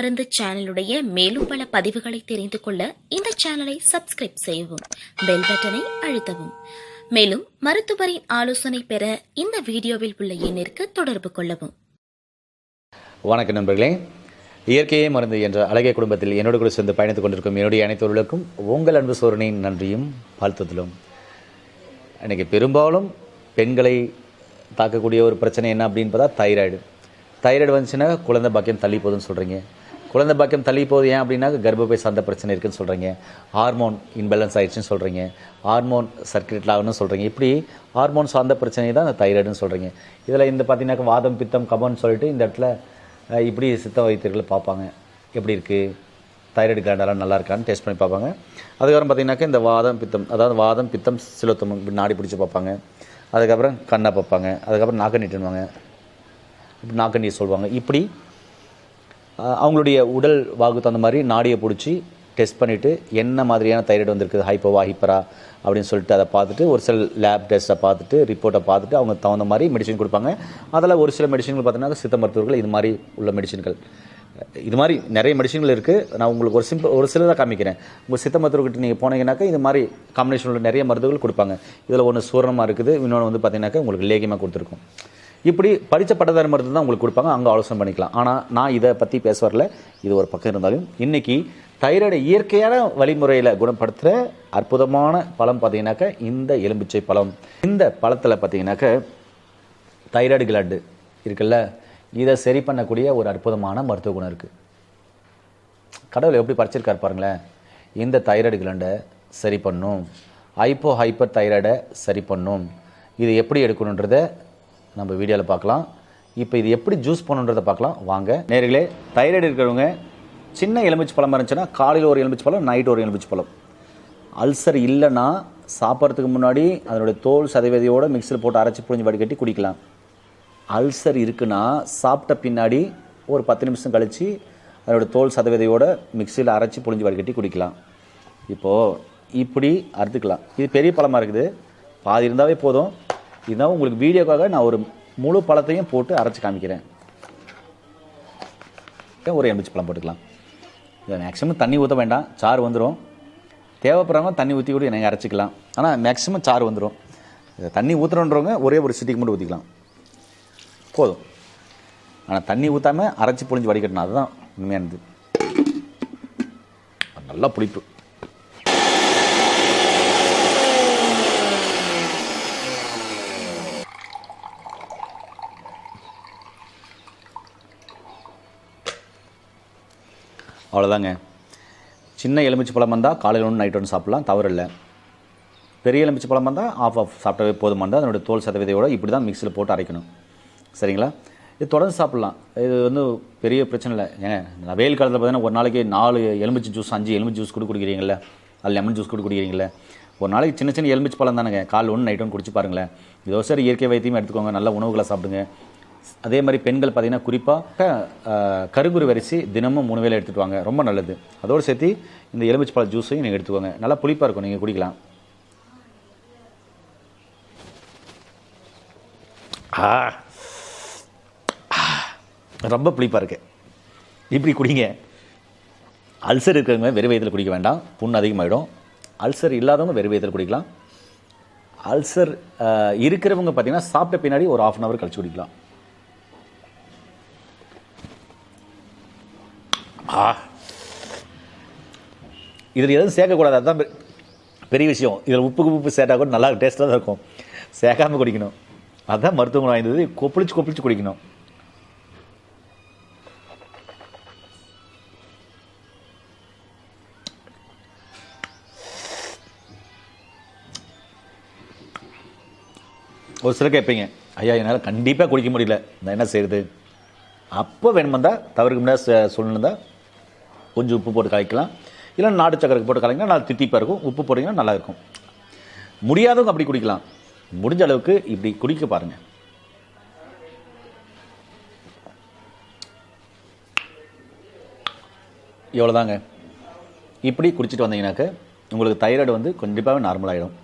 மருந்து சேனலுடைய மேலும் பல பதிவுகளை தெரிந்து கொள்ள இந்த சேனலை சப்ஸ்கிரைப் செய்யவும் பெல் பட்டனை அழுத்தவும். மேலும் மருத்துவரின் ஆலோசனை பெற இந்த வீடியோவில் உள்ள எண்ணிற்கு தொடர்பு கொள்ளவும். வணக்கம் நண்பர்களே. இயற்கையே மருந்து என்ற அழகிய குடும்பத்தில் என்னோடு கூட சேர்ந்து பயணித்துக் கொண்டிருக்கும் என்னுடைய அனைத்தவர்களுக்கும் உங்கள் அன்பு சோரனின் நன்றியும் வாழ்த்துதலும். இன்றைக்கி பெரும்பாலும் பெண்களை தாக்கக்கூடிய ஒரு பிரச்சனை என்ன அப்படின்னு பார்த்தா தைராய்டு தைராய்டு வந்துச்சுன்னா குழந்தை பாக்கியம் தள்ளி போகுதுன்னு சொல்கிறீங்க குழந்தை பாக்கியம் தள்ளி போகுது ஏன் அப்படின்னா கர்ப்பப்பை சார்ந்த பிரச்சனை இருக்குன்னு சொல்கிறீங்க ஹார்மோன் இன்பேலன்ஸ் ஆயிடுச்சுன்னு சொல்கிறீங்க ஹார்மோன் சர்க்குலேட் ஆகணும்னு சொல்கிறீங்க இப்படி ஹார்மோன் சார்ந்த பிரச்சனை தான் அந்த தைராய்டுன்னு சொல்கிறீங்க இதில் இந்த பார்த்தீங்கன்னாக்கா வாதம் பித்தம் கபம்னு சொல்லிட்டு இந்த இடத்துல இப்படி சித்த வைத்தியர்களை பார்ப்பாங்க. எப்படி இருக்குது தைராய்டு கிளாண்டெல்லாம் நல்லா இருக்கான்னு டெஸ்ட் பண்ணி பார்ப்பாங்க. அதுக்கப்புறம் பார்த்தீங்கன்னாக்கா இந்த வாதம் பித்தம் அதாவது வாதம் பித்தம் சிலத்தம் இப்படி நாடி பிடிச்சி பார்ப்பாங்க. அதுக்கப்புறம் கண்ணை பார்ப்பாங்க. அதுக்கப்புறம் நாக்க நீட்டுவாங்க இப்படி நாக்க நீர் சொல்லுவாங்க. இப்படி அவங்களுடைய உடல் வாக்கு தகுந்த மாதிரி நாடியை பிடிச்சி டெஸ்ட் பண்ணிவிட்டு என்ன மாதிரியான தைராய்டு வந்திருக்குது ஹைப்போவா ஹைப்பரா அப்படின்னு சொல்லிட்டு அதை பார்த்துட்டு ஒரு சில லேப் டெஸ்ட்டை பார்த்துட்டு ரிப்போர்ட்டை பார்த்துட்டு அவங்க தகுந்த மாதிரி மெடிசன் கொடுப்பாங்க. அதில் ஒரு சில மெடிசன்கள் பார்த்தீங்கன்னா சித்த மருத்துவர்கள் இது மாதிரி உள்ள மெடிசன்கள் இது மாதிரி நிறைய மெடிசன்கள் இருக்குது நான் உங்களுக்கு ஒரு சிம்பிள் ஒரு சிலதாக காமிக்கிறேன். உங்கள் சித்த மருத்துவர்கிட்ட நீங்கள் போனீங்கன்னாக்கா இது மாதிரி காம்பினேஷன் உள்ள நிறைய மருந்துகள் கொடுப்பாங்க. இதில் ஒன்று சூரணமாக இருக்குது இன்னொன்று வந்து பார்த்தீங்கன்னாக்கா உங்களுக்கு லேகியமாக கொடுத்துருக்கும். இப்படி படித்த பட்டதாரி மருந்து தான் உங்களுக்கு கொடுப்பாங்க. அங்கே ஆலோசனை பண்ணிக்கலாம். ஆனால் நான் இதை பற்றி பேச வரல. இது ஒரு பக்கம் இருந்தாலும் இன்றைக்கி தைராய்டை இயற்கையான வழிமுறையில் குணப்படுத்துகிற அற்புதமான பழம் பார்த்தீங்கன்னாக்கா இந்த எலும்பிச்சை பழம். இந்த பழத்தில் பார்த்தீங்கன்னாக்க தைராய்டு கிளாண்டு இருக்குல்ல? இதை சரி பண்ணக்கூடிய ஒரு அற்புதமான மருத்துவ குணம் இருக்குது கடவுள் எப்படி பறிச்சிருக்காரு பாருங்களேன். இந்த தைராய்டு கிளாண்டை சரி பண்ணும். ஹைப்போ ஹைப்பர் தைராய்டை சரி பண்ணும். இது எப்படி எடுக்கணுன்றதை நம்ம வீடியோவில் பார்க்கலாம். இப்போ இது எப்படி ஜூஸ் பண்ணுன்றதை பார்க்கலாம். வாங்க. நேர்களே தைராய்டு இருக்கிறவங்க சின்ன எலுமிச்சை பழம் இருந்துச்சுன்னா காலையில் ஒரு எலுமிச்சு பழம் நைட் ஒரு எலுமிச்சு பழம். அல்சர் இல்லைன்னா சாப்பிட்றதுக்கு முன்னாடி அதனுடைய தோல் சதவீதியோட மிக்சியில் போட்டு அரைச்சி புழிஞ்சு வடிகட்டி குடிக்கலாம். அல்சர் இருக்குன்னா சாப்பிட்ட பின்னாடி ஒரு பத்து நிமிஷம் கழித்து அதனுடைய தோல் சதவீதையோடு மிக்சியில் அரைச்சி புழிஞ்சு வடிகட்டி குடிக்கலாம். இப்போது இப்படி அறுத்துக்கலாம். இது பெரிய பழமாக இருக்குது. பாதி இருந்தாவே போதும். இதுதான் உங்களுக்கு வீடியோக்காக நான் ஒரு முழு பழத்தையும் போட்டு அரைச்சி காமிக்கிறேன். ஒரு எலுமிச்சி பழம் போட்டுக்கலாம்? இதை மேக்ஸிமம் தண்ணி ஊற்ற வேண்டாம். சாறு வந்துடும் தேவைப்படுறவங்க தண்ணி ஊற்றி கூட எனக்கு அரைச்சிக்கலாம். ஆனால் மேக்ஸிமம் சாறு வந்துடும் தண்ணி ஊற்றுறோன்றவங்க ஒரே ஒரு சிட்டிக்கு மட்டும் ஊற்றிக்கலாம் போதும். ஆனால் தண்ணி ஊற்றாமல் அரைச்சி புழிஞ்சு வடிகட்டணும் அதுதான் உண்மையானது. நல்லா புளிப்பு. அவ்வளோதாங்க சின்ன எலுமிச்சை பழம் வந்தால் காலையில் ஒன்று நைட் ஒன்று சாப்பிட்லாம் தவறில்லை. பெரிய எலுமிச்சை பழம் வந்தால் ஆஃப் ஆஃப் சாப்பிட்டவே போதுமானது அதனுடைய தோல் சதவீதையோட இப்படி தான் மிக்சியில் போட்டு அரைக்கணும். சரிங்களா? இது தொடர்ந்து சாப்பிட்லாம். இது வந்து பெரிய பிரச்சனை இல்லை. ஏங்க நான் வெயில் காலத்தில் பார்த்தீங்கன்னா ஒரு நாளைக்கு நாலு எலுமிச்சை ஜூஸ் அஞ்சு எலுமிச்சை ஜூஸ் கூட குடிக்கிறீங்களே அது லெமன் ஜூஸ் கூட குடிக்கிறீங்களே ஒரு நாளைக்கு சின்ன சின்ன எலுமிச்சை பழம் தானேங்க. கால் ஒன்று நைட் ஒன்று குடிச்சு பாருங்களேன். இதோ சரி இயற்கை வைத்தியம் எடுத்துக்கோங்க. நல்ல உணவுகளை சாப்பிடுங்க. அதே மாதிரி பெண்கள் பார்த்தீங்கன்னா குறிப்பாக கருகுரு வரிசி தினமும் மூணு வேளை எடுத்துட்டு வாங்க. ரொம்ப நல்லது. அதோடு சேர்த்து இந்த எலுமிச்சை பழ ஜூஸையும் நீங்கள் எடுத்துக்கோங்க. நல்லா புளிப்பாக இருக்கும். நீங்கள் குடிக்கலாம். ரொம்ப புளிப்பாக இருக்கு. இப்படி குடிங்க. அல்சர் இருக்கிறவங்க வெறும் வயதில் குடிக்க வேண்டாம். புண் அதிகமாகிடும் அல்சர் இல்லாதவங்க வெறும் வயதில் குடிக்கலாம். அல்சர் இருக்கிறவங்க பார்த்தீங்கன்னா சாப்பிட்ட பின்னாடி ஒரு ஆஃப் அன் ஹவர் கழிச்சு குடிக்கலாம். இதில் எதுவும் சேர்க்கக்கூடாது அதுதான் பெரிய விஷயம். இதில் உப்புக்கு உப்பு சேர்த்தா கூட நல்லா டேஸ்ட்டாக தான் இருக்கும். சேர்க்காம குடிக்கணும். அதுதான் மருத்துவ குணம் வாய்ந்தது கொப்பளிச்சு கொப்பளிச்சு குடிக்கணும். ஒரு சில கேட்பீங்க ஐயா என்னால் கண்டிப்பாக குடிக்க முடியல. நான் என்ன செய்கிறது அப்போ வேணுமெண்டா தவறுக்கு முன்னாடி தான் கொஞ்சம் உப்பு போட்டு கலக்கலாம். இல்லை நாட்டு சக்கரை போட்டு கலக்கினா நல்லா தித்திப்பாக இருக்கும். உப்பு போட்டிங்கன்னா நல்லாயிருக்கும் முடியாதவங்க அப்படி குடிக்கலாம். முடிஞ்ச அளவுக்கு இப்படி குடிக்க பாருங்கள் இவ்வளோதாங்க இப்படி குடிச்சிட்டு வந்தீங்கன்னாக்க உங்களுக்கு தைராய்டு வந்து கண்டிப்பாகவே நார்மலாகிடும்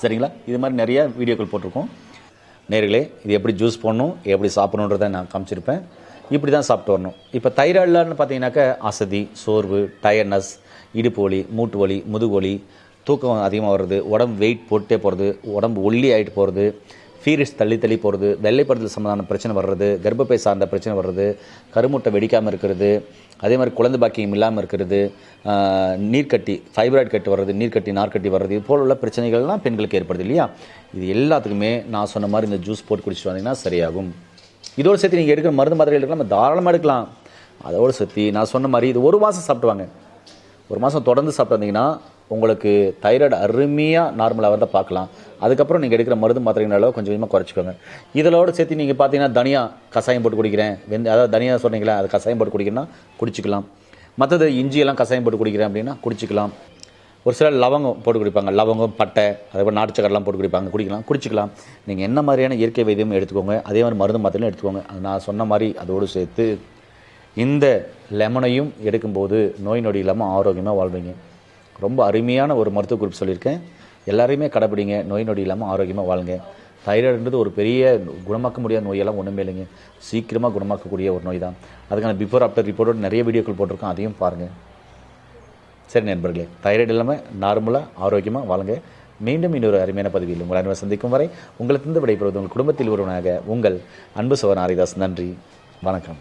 சரிங்களா? இது மாதிரி நிறைய வீடியோக்கள் போட்டிருக்கோம். நேர்களே இது எப்படி ஜூஸ் போடணும் எப்படி சாப்பிடணுன்றதை நான் காமிச்சிருப்பேன். இப்படி தான் சாப்பிட்டு வரணும். இப்போ தைராய்டுலன்னு பார்த்தீங்கன்னாக்கா அசதி சோர்வு டயர்னஸ் இடுப்பு வலி மூட்டு வலி முதுகு வலி தூக்கம் அதிகமாக வர்றது உடம்பு வெயிட் போட்டே போகிறது உடம்பு ஒல்லி ஆகிட்டு போகிறது ஃபீரிஸ் தள்ளி தள்ளி போகிறது வெள்ளைப்படுதல் சம்மந்தான பிரச்சனை வர்றது கர்ப்பப்பை சார்ந்த பிரச்சனை வர்றது கருமுட்டை வெடிக்காமல் இருக்கிறது அதே மாதிரி குழந்தை பாக்கியம் இல்லாமல் இருக்கிறது நீர்க்கட்டி ஃபைப்ராய்டு கட்டு வர்றது நீர்க்கட்டி நார்க்கட்டி வர்றது இது போல உள்ள பிரச்சனைகள்லாம் பெண்களுக்கு ஏற்படுது இல்லையா? இது எல்லாத்துக்குமே நான் சொன்ன மாதிரி இந்த ஜூஸ் போட்டு குடிச்சிட்டு வந்தீங்கன்னா சரியாகும். இதோடு சேர்த்து நீங்கள் எடுக்கிற மருந்து மாத்திரை எடுக்கலாம் நம்ம தாராளமாக எடுக்கலாம். அதோடு சேர்த்து நான் சொன்ன மாதிரி இது ஒரு மாதம் சாப்பிடுவாங்க ஒரு மாதம் தொடர்ந்து சாப்பிட்டுருந்தீங்கன்னா உங்களுக்கு தைராய்டு அருமையாக நார்மலாக வந்து பார்க்கலாம். அதுக்கப்புறம் நீங்கள் எடுக்கிற மருந்து மாத்திரைகள் அளவு கொஞ்சம் கொஞ்சமாக குறைச்சிக்கோங்க. இதோட சேர்த்து நீங்கள் பார்த்தீங்கன்னா தனியா கஷாயம் போட்டு குடிக்கிறேன். வெந்த அதாவது தனியாக சொன்னீங்களே அது கஷாயம் போட்டு குடிக்கிறேன்னா குடிச்சிக்கலாம். மற்றது இஞ்சியெல்லாம் கஷாயம் போட்டு குடிக்கிறேன் அப்படின்னா குடிச்சிக்கலாம். ஒரு சிலர் லவங்கம் போட்டு குடிப்பாங்க. லவங்கம் பட்டை அதேபோல் நாட்டு சக்கரெல்லாம் போட்டு குடிப்பாங்க. குடிக்கலாம் குடிச்சிக்கலாம். நீங்கள் என்ன மாதிரியான இயற்கை வைத்தியம் எடுத்துக்கோங்க அதே மாதிரி மருந்து மாத்திரையும் எடுத்துக்கோங்க. அது நான் சொன்ன மாதிரி அதோடு சேர்த்து இந்த லெமனையும் எடுக்கும்போது நோய் நொடி இல்லாமல் ஆரோக்கியமாக வாழ்வீங்க. ரொம்ப அருமையான ஒரு மருத்துவ குறிப்பு சொல்லியிருக்கேன். எல்லாரையுமே கடைப்பிடிங்க நோய் நொடி இல்லாமல் ஆரோக்கியமாக வாழுங்க. தைராய்டுன்றது ஒரு பெரிய குணமாக்க முடியாத நோயெல்லாம் ஒன்றுமே இல்லைங்க. சீக்கிரமாக குணமாக்கக்கூடிய ஒரு நோய் தான். அதுக்கான பிஃபோர் ஆஃப்டர் ரிப்போர்ட்டோட நிறைய வீடியோக்கள் போட்டிருக்கோம். அதையும் பாருங்கள் சரி நண்பர்களே தைராய்டு இல்லாமல் நார்மலாக ஆரோக்கியமாக வாழுங்க. மீண்டும் இன்னொரு அருமையான பதவியில் உங்கள் அன்பை சந்திக்கும் வரை உங்களை விடைபெறுவது உங்கள் குடும்பத்தில் ஒருவனாக உங்கள் அன்பு சோழன் ஹரிதாஸ். நன்றி வணக்கம்.